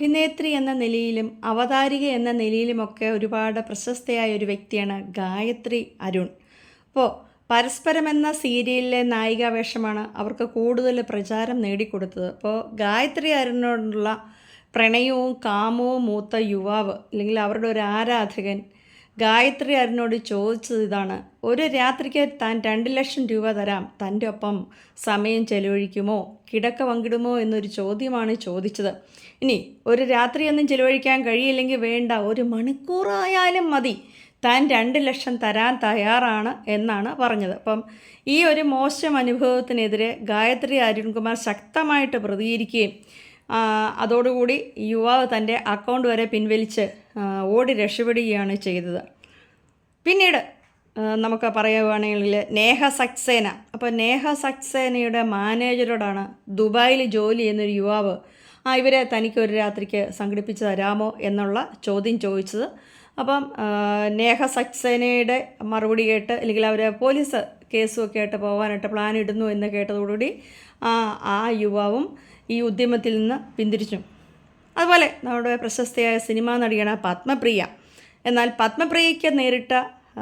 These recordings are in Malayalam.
അഭിനേത്രി എന്ന നിലയിലും അവതാരിക എന്ന നിലയിലുമൊക്കെ ഒരുപാട് പ്രശസ്തയായ ഒരു വ്യക്തിയാണ് ഗായത്രി അരുൺ. അപ്പോൾ പരസ്പരം എന്ന സീരിയലിലെ നായികാവേഷമാണ് അവർക്ക് കൂടുതൽ പ്രചാരം നേടിക്കൊടുത്തത്. അപ്പോൾ ഗായത്രി അരുണിനോടുള്ള പ്രണയവും കാമവും മൂത്ത യുവാവ് അല്ലെങ്കിൽ അവരുടെ ഒരു ആരാധകൻ ഗായത്രി അരുണോട് ചോദിച്ചത് ഇതാണ്. ഒരു രാത്രിക്ക് താൻ രണ്ട് ലക്ഷം രൂപ തരാം. തന്റെ ഒപ്പം സമയം ചെലവഴിക്കുമോ? കിടക്ക പങ്കിടുമോ എന്നൊരു ചോദ്യമാണ് ചോദിച്ചത്. ഇനി ഒരു രാത്രിയൊന്നും ചെലവഴിക്കാൻ കഴിയില്ലെങ്കിൽ വേണ്ട. ഒരു മണിക്കൂറായാലും മതി. താൻ രണ്ട് ലക്ഷം തരാൻ തയ്യാറാണ് എന്നാണ് പറഞ്ഞത്. അപ്പം ഈ ഒരു മോശം അനുഭവത്തിനെതിരെ ഗായത്രി അരുൺകുമാർ ശക്തമായിട്ട് പ്രതികരിക്കുകയും അതോടുകൂടി യുവാവ് തന്റെ അക്കൗണ്ട് വരെ പിൻവലിച്ച് ഓടി രക്ഷപ്പെടുകയാണ് ചെയ്തത്. പിന്നീട് നമുക്ക് പറയുകയാണെങ്കിൽ നേഹ സക്സേന. അപ്പോൾ നേഹ സക്സേനയുടെ മാനേജരോടാണ് ദുബായിൽ ജോലി ചെയ്യുന്നൊരു യുവാവ്. ആ ഇവരെ തനിക്ക് ഒരു രാത്രിക്ക് സംഘടിപ്പിച്ച് തരാമോ എന്നുള്ള ചോദ്യം ചോദിച്ചത്. അപ്പം നേഹ സക്സേനയുടെ മറുപടി കേട്ട് അല്ലെങ്കിൽ അവർ പോലീസ് കേസും ഒക്കെ ആയിട്ട് പോകാനായിട്ട് പ്ലാൻ ഇടുന്നു എന്ന് കേട്ടതോടുകൂടി ആ ആ യുവാവും ഈ ഉദ്യമത്തിൽ നിന്ന് പിന്തിരിച്ചു. അതുപോലെ നമ്മുടെ പ്രശസ്തയായ സിനിമാ നടിയാണ് പത്മപ്രിയ. എന്നാൽ പത്മപ്രിയയ്ക്ക് നേരിട്ട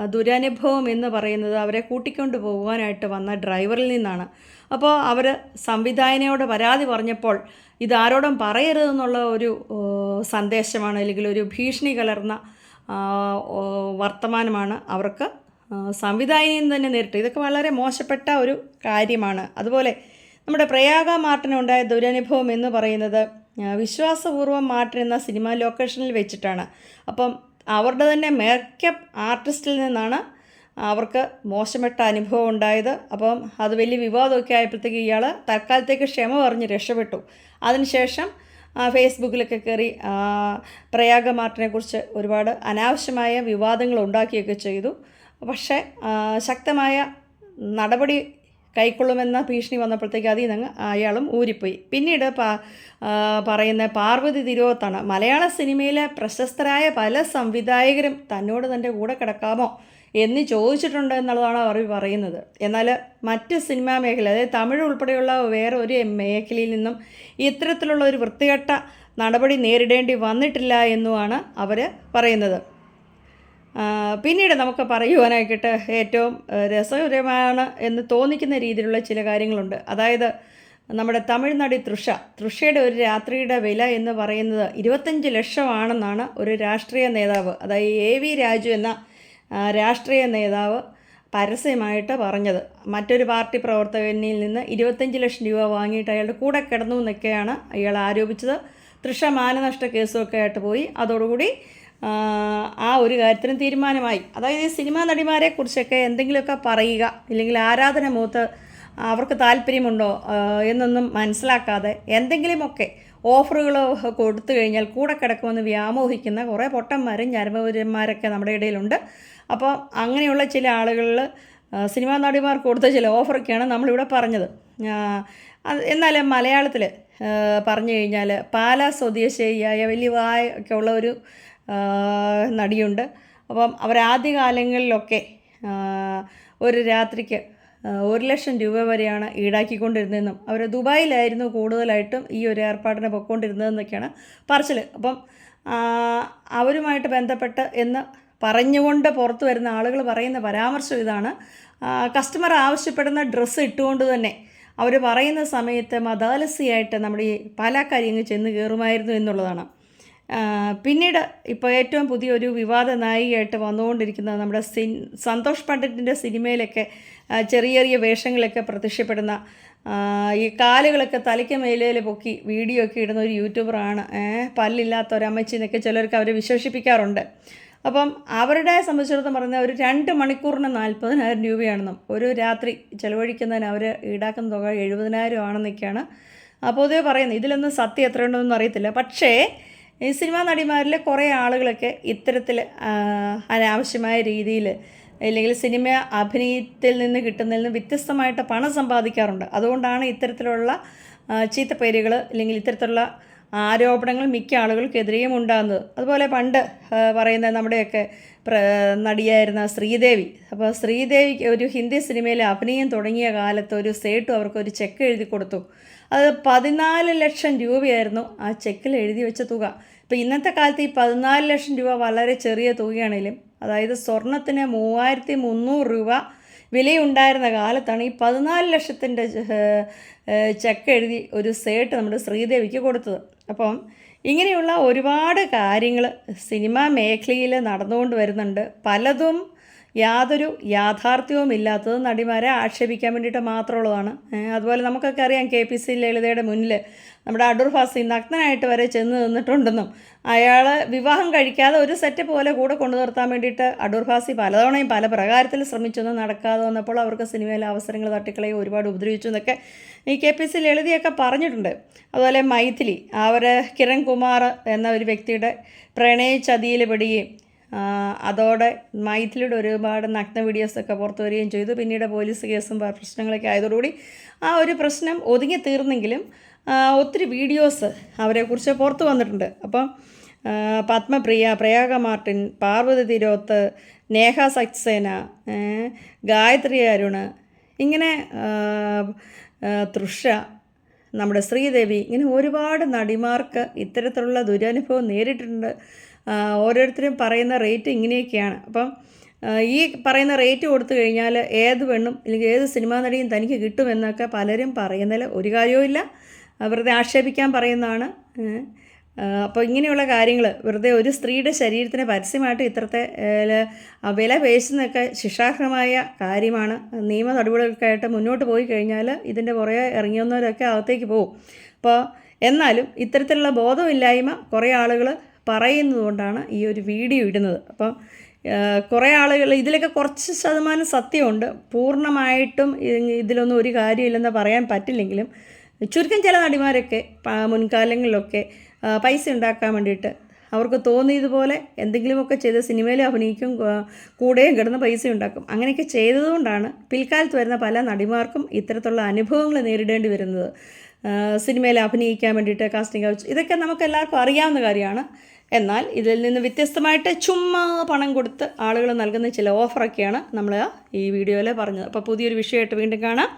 ദുരനുഭവം എന്ന് പറയുന്നത് അവരെ കൂട്ടിക്കൊണ്ട് പോകുവാനായിട്ട് വന്ന ഡ്രൈവറിൽ നിന്നാണ്. അപ്പോൾ അവർ സംവിധായകനോട് പരാതി പറഞ്ഞപ്പോൾ ഇതാരോടും പറയരുതെന്നുള്ള ഒരു സന്ദേശമാണ് അല്ലെങ്കിൽ ഒരു ഭീഷണി കലർന്ന വർത്തമാനമാണ് അവർക്ക് സംവിധായകനെയും തന്നെ നേരിട്ട് ഇതൊക്കെ വളരെ മോശപ്പെട്ട ഒരു കാര്യമാണ്. അതുപോലെ നമ്മുടെ പ്രയാഗ മാർട്ടിനുണ്ടായ ദുരനുഭവം എന്ന് പറയുന്നത് വിശ്വാസപൂർവം മാർട്ടിൻ എന്ന സിനിമ ലൊക്കേഷനിൽ വെച്ചിട്ടാണ്. അപ്പം അവരുടെ തന്നെ മേക്കപ്പ് ആർട്ടിസ്റ്റിൽ നിന്നാണ് അവർക്ക് മോശപ്പെട്ട അനുഭവം ഉണ്ടായത്. അപ്പം അത് വലിയ വിവാദമൊക്കെ ആയപ്പോഴത്തേക്ക് ഇയാൾ തൽക്കാലത്തേക്ക് ക്ഷമ പറഞ്ഞ് രക്ഷപ്പെട്ടു. അതിനുശേഷം ഫേസ്ബുക്കിലൊക്കെ കയറി പ്രയാഗ മാർട്ടിനെക്കുറിച്ച് ഒരുപാട് അനാവശ്യമായ വിവാദങ്ങൾ ഉണ്ടാക്കിയൊക്കെ ചെയ്തു. പക്ഷേ ശക്തമായ നടപടി കൈക്കൊള്ളുമെന്ന ഭീഷണി വന്നപ്പോഴത്തേക്ക് അതിൽ നിന്ന് അയാളും ഊരിപ്പോയി. പിന്നീട് പറയുന്ന പാർവതി തിരുവോത്താണ് മലയാള സിനിമയിലെ പ്രശസ്തരായ പല സംവിധായകരും തന്നോട് തന്റെ കൂടെ കിടക്കാമോ എന്ന് ചോദിച്ചിട്ടുണ്ട് എന്നുള്ളതാണ് അവർ പറയുന്നത്. എന്നാൽ മറ്റ് സിനിമാ മേഖല അതായത് തമിഴ് ഉൾപ്പെടെയുള്ള വേറെ ഒരു മേഖലയിൽ നിന്നും ഇത്തരത്തിലുള്ള ഒരു വൃത്തികെട്ട നടപടി നേരിടേണ്ടി വന്നിട്ടില്ല എന്നുമാണ് അവർ പറയുന്നത്. പിന്നീട് നമുക്ക് പറയുവാനായിട്ട് ഏറ്റവും രസകരമാണ് എന്ന് തോന്നിക്കുന്ന രീതിയിലുള്ള ചില കാര്യങ്ങളുണ്ട്. അതായത് നമ്മുടെ തമിഴ്നാടി തൃഷ തൃഷയുടെ ഒരു രാത്രിയുടെ വില എന്ന് പറയുന്നത് ഇരുപത്തഞ്ച് ലക്ഷമാണെന്നാണ് ഒരു രാഷ്ട്രീയ നേതാവ് അതായത് എ വി രാജു എന്ന രാഷ്ട്രീയ നേതാവ് പരസ്യമായിട്ട് പറഞ്ഞത്. മറ്റൊരു പാർട്ടി പ്രവർത്തകനിൽ നിന്ന് ഇരുപത്തഞ്ച് ലക്ഷം രൂപ വാങ്ങിയിട്ട് അയാളുടെ കൂടെ കിടന്നു എന്നൊക്കെയാണ് അയാൾ ആരോപിച്ചത്. തൃഷ മാനനഷ്ട കേസുമൊക്കെ ആയിട്ട് പോയി. അതോടുകൂടി ആ, ഒരു കാര്യത്തിനും തീരുമാനമായി. അതായത് സിനിമാ നടിമാരെ കുറിച്ചൊക്കെ എന്തെങ്കിലുമൊക്കെ പറയുക ഇല്ലെങ്കിൽ ആരാധന മൂത്ത് അവർക്ക് താല്പര്യമുണ്ടോ എന്നൊന്നും മനസ്സിലാക്കാതെ എന്തെങ്കിലുമൊക്കെ ഓഫറുകൾ കൊടുത്തു കഴിഞ്ഞാൽ കൂടെ കിടക്കുമെന്ന് വ്യാമോഹിക്കുന്ന കുറേ പൊട്ടന്മാരും ഞരമ്പൂരന്മാരൊക്കെ നമ്മുടെ ഇടയിലുണ്ട്. അപ്പോൾ അങ്ങനെയുള്ള ചില ആളുകളിൽ സിനിമാ നടിമാർക്ക് കൊടുത്ത ചില ഓഫറൊക്കെയാണ് നമ്മളിവിടെ പറഞ്ഞത്. എന്നാൽ മലയാളത്തിൽ പറഞ്ഞു കഴിഞ്ഞാൽ പാലാ സ്വദേശിയായ വലിയ വായ ഒക്കെ ഉള്ള ഒരു നടിയുണ്ട്. അപ്പം ആ, ഒരു രാത്രിക്ക് ഒരു ലക്ഷം രൂപ വരെയാണ് ഈടാക്കിക്കൊണ്ടിരുന്നതെന്നും അവർ ദുബായിലായിരുന്നു കൂടുതലായിട്ടും ഈ ഒരു ഏർപ്പാടിനെ പൊയ്ക്കൊണ്ടിരുന്നതെന്നൊക്കെയാണ് പറച്ചിൽ അപ്പം അവരുമായിട്ട് ബന്ധപ്പെട്ട് എന്ന് പറഞ്ഞുകൊണ്ട് പുറത്തു വരുന്ന ആളുകൾ പറയുന്ന പരാമർശം ഇതാണ്. കസ്റ്റമർ ആവശ്യപ്പെടുന്ന ഡ്രസ്സ് ഇട്ടുകൊണ്ട് തന്നെ അവർ പറയുന്ന സമയത്ത് മതാലസിയായിട്ട് നമ്മുടെ ഈ പാലാക്കാരിയങ്ങ് ചെന്ന് കയറുമായിരുന്നു എന്നുള്ളതാണ്. പിന്നീട് ഇപ്പോൾ ഏറ്റവും പുതിയൊരു വിവാദ നായികയായിട്ട് വന്നുകൊണ്ടിരിക്കുന്നത് നമ്മുടെ സിൻ സന്തോഷ് പണ്ഡിറ്റിന്റെ സിനിമയിലൊക്കെ ചെറിയ ചെറിയ വേഷങ്ങളൊക്കെ പ്രത്യക്ഷപ്പെടുന്ന ഈ കാലുകളൊക്കെ തലയ്ക്ക് മേലേൽ പൊക്കി വീഡിയോ ഒക്കെ ഇടുന്ന ഒരു യൂട്യൂബറാണ്. പല്ലില്ലാത്ത ഒരമ്മച്ചി എന്നൊക്കെ ചിലർക്ക് അവരെ വിശേഷിപ്പിക്കാറുണ്ട് അപ്പം അവരുടെ സംബന്ധിച്ചിടത്തോളം പറഞ്ഞാൽ ഒരു രണ്ട് മണിക്കൂറിന് നാൽപ്പതിനായിരം രൂപയാണെന്നും ഒരു രാത്രി ചിലവഴിക്കുന്നതിന് അവർ ഈടാക്കുന്ന തുക എഴുപതിനായിരം ആണെന്നൊക്കെയാണ് അപ്പോൾ പൊതുവെ പറയുന്നത്. ഇതിലൊന്നും സത്യം എത്രയുണ്ടെന്നൊന്നും അറിയത്തില്ല. പക്ഷേ ഈ സിനിമാ നടിമാരിലെ കുറേ ആളുകളൊക്കെ ഇത്തരത്തിൽ അനാവശ്യമായ രീതിയിൽ അല്ലെങ്കിൽ സിനിമ അഭിനയത്തിൽ നിന്ന് കിട്ടുന്നതിൽ നിന്ന് വ്യത്യസ്തമായിട്ട് പണം സമ്പാദിക്കാറുണ്ട്. അതുകൊണ്ടാണ് ഇത്തരത്തിലുള്ള ചീത്ത ചീത്തപ്പേരുകൾ അല്ലെങ്കിൽ ഇത്തരത്തിലുള്ള ആരോപണങ്ങൾ മിക്ക ആളുകൾക്കെതിരെയും ഉണ്ടാകുന്നത്. അതുപോലെ പണ്ട് പറയുന്ന നമ്മുടെയൊക്കെ നടിയായിരുന്ന ശ്രീദേവി. അപ്പോൾ ശ്രീദേവിക്ക് ഒരു ഹിന്ദി സിനിമയിൽ അഭിനയം തുടങ്ങിയ കാലത്ത് ഒരു സേട്ടു അവർക്ക് ഒരു ചെക്ക് എഴുതി കൊടുത്തു. അത് പതിനാല് ലക്ഷം രൂപയായിരുന്നു ആ ചെക്കിൽ എഴുതി വെച്ച തുക. ഇപ്പോൾ ഇന്നത്തെ കാലത്ത് ഈ പതിനാല് ലക്ഷം രൂപ വളരെ ചെറിയ തുകയാണെങ്കിലും അതായത് സ്വർണത്തിന് മൂവായിരത്തി മുന്നൂറ് രൂപ വിലയുണ്ടായിരുന്ന കാലത്താണ് ഈ പതിനാല് ലക്ഷത്തിന്റെ ചെക്ക് എഴുതി ഒരു സേട്ട് നമ്മുടെ ശ്രീദേവിക്ക് കൊടുത്തത്. അപ്പം ഇങ്ങനെയുള്ള ഒരുപാട് കാര്യങ്ങൾ സിനിമാ മേഖലയിൽ നടന്നുകൊണ്ട് വരുന്നുണ്ട്. പലതും യാതൊരു യാഥാർത്ഥ്യവും ഇല്ലാത്തത് നടിമാരെ ആക്ഷേപിക്കാൻ വേണ്ടിയിട്ട് മാത്രമുള്ളതാണ്. അതുപോലെ നമുക്കൊക്കെ അറിയാം കെ പി സി ലളിതയുടെ മുന്നിൽ നമ്മുടെ അടൂർ ഫാസി നഗ്നനായിട്ട് വരെ ചെന്ന് നിന്നിട്ടുണ്ടെന്നും അയാൾ വിവാഹം കഴിക്കാതെ ഒരു സെറ്റ് പോലെ കൂടെ കൊണ്ടു നിർത്താൻ വേണ്ടിയിട്ട് അടൂർ ഫാസി പലതവണയും പല പ്രകാരത്തിൽ ശ്രമിച്ചൊന്നും നടക്കാതെ വന്നപ്പോൾ അവർക്ക് സിനിമയിലെ അവസരങ്ങൾ തട്ടിക്കളയെ ഒരുപാട് ഉപദ്രവിച്ചു എന്നൊക്കെ ഈ കെ പി സി ലളിതയൊക്കെ പറഞ്ഞിട്ടുണ്ട്. അതുപോലെ മൈഥിലി അവർ കിരൺ കുമാർ എന്ന ഒരു വ്യക്തിയുടെ പ്രണയ ചതിയിൽ പെടുകയും അതോടെ മൈഥിലിയുടെ ഒരുപാട് നഗ്ന വീഡിയോസൊക്കെ പുറത്തു വരികയും ചെയ്തു. പിന്നീട് പോലീസ് കേസും പ്രശ്നങ്ങളൊക്കെ ആയതോടുകൂടി ആ ഒരു പ്രശ്നം ഒതുങ്ങി തീർന്നെങ്കിലും ഒത്തിരി വീഡിയോസ് അവരെക്കുറിച്ച് പുറത്തു വന്നിട്ടുണ്ട്. അപ്പം പത്മപ്രിയ പ്രയാഗ മാർട്ടിൻ പാർവതി തിരോത്ത് നേഹ സക്സേന ഗായത്രി അരുണ് ഇങ്ങനെ തൃഷ നമ്മുടെ ശ്രീദേവി ഇങ്ങനെ ഒരുപാട് നടിമാർക്ക് ഇത്തരത്തിലുള്ള ദുരനുഭവം നേരിട്ടിട്ടുണ്ട്. ഓരോരുത്തരും പറയുന്ന റേറ്റ് ഇങ്ങനെയൊക്കെയാണ്. അപ്പം ഈ പറയുന്ന റേറ്റ് കൊടുത്തു കഴിഞ്ഞാൽ ഏത് പെണ്ണും അല്ലെങ്കിൽ ഏത് സിനിമാ നടിയും തനിക്ക് കിട്ടുമെന്നൊക്കെ പലരും പറയുന്നതിൽ ഒരു കാര്യവും ഇല്ല. വെറുതെ ആക്ഷേപിക്കാൻ പറയുന്നതാണ്. അപ്പോൾ ഇങ്ങനെയുള്ള കാര്യങ്ങൾ വെറുതെ ഒരു സ്ത്രീയുടെ ശരീരത്തിന് പരസ്യമായിട്ട് ഇത്രത്തെ വില പേശുന്നതൊക്കെ ശിക്ഷാർഹമായ കാര്യമാണ്. നിയമ നടപടികൾക്കായിട്ട് മുന്നോട്ട് പോയി കഴിഞ്ഞാൽ ഇതിന്റെ പുറകെ ഇറങ്ങിയെന്നവരൊക്കെ അകത്തേക്ക് പോകും. അപ്പോൾ എന്നാലും ഇത്തരത്തിലുള്ള ബോധമില്ലായ്മ കുറേ ആളുകൾ പറയുന്നത് കൊണ്ടാണ് ഈ ഒരു വീഡിയോ ഇടുന്നത്. അപ്പം കുറേ ആളുകൾ ഇതിലൊക്കെ കുറച്ച് ശതമാനം സത്യമുണ്ട്. പൂർണമായിട്ടും ഇതിലൊന്നും ഒരു കാര്യമില്ലെന്ന് പറയാൻ പറ്റില്ലെങ്കിലും ചുരുക്കം ചില നടിമാരൊക്കെ മുൻകാലങ്ങളിലൊക്കെ പൈസ ഉണ്ടാക്കാൻ വേണ്ടിയിട്ട് അവർക്ക് തോന്നിയതുപോലെ എന്തെങ്കിലുമൊക്കെ ചെയ്ത് സിനിമയിൽ അഭിനയിക്കും കൂടെയും കിടന്ന് പൈസ ഉണ്ടാക്കും. അങ്ങനെയൊക്കെ ചെയ്തതുകൊണ്ടാണ് പിൽക്കാലത്ത് വരുന്ന പല നടിമാർക്കും ഇത്തരത്തിലുള്ള അനുഭവങ്ങൾ നേരിടേണ്ടി വരുന്നത്. സിനിമയിൽ അഭിനയിക്കാൻ വേണ്ടിയിട്ട് കാസ്റ്റിംഗ് കൗച്ച് ഇതൊക്കെ നമുക്ക് എല്ലാവർക്കും അറിയാവുന്ന കാര്യമാണ്. എന്നാൽ ഇതിൽ നിന്ന് വ്യത്യസ്തമായിട്ട് ചുമ്മാ പണം കൊടുത്ത് ആളുകൾ നൽകുന്ന ചില ഓഫറൊക്കെയാണ് നമ്മൾ ഈ വീഡിയോയിൽ പറഞ്ഞത്. അപ്പോൾ പുതിയൊരു വിഷയമായിട്ട് വീണ്ടും കാണാം.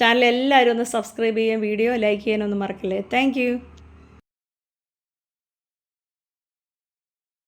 ചാനൽ എല്ലാവരും ഒന്ന് സബ്സ്ക്രൈബ് ചെയ്യാൻ വീഡിയോ ലൈക്ക് ചെയ്യാനൊന്നും മറക്കില്ലേ. താങ്ക്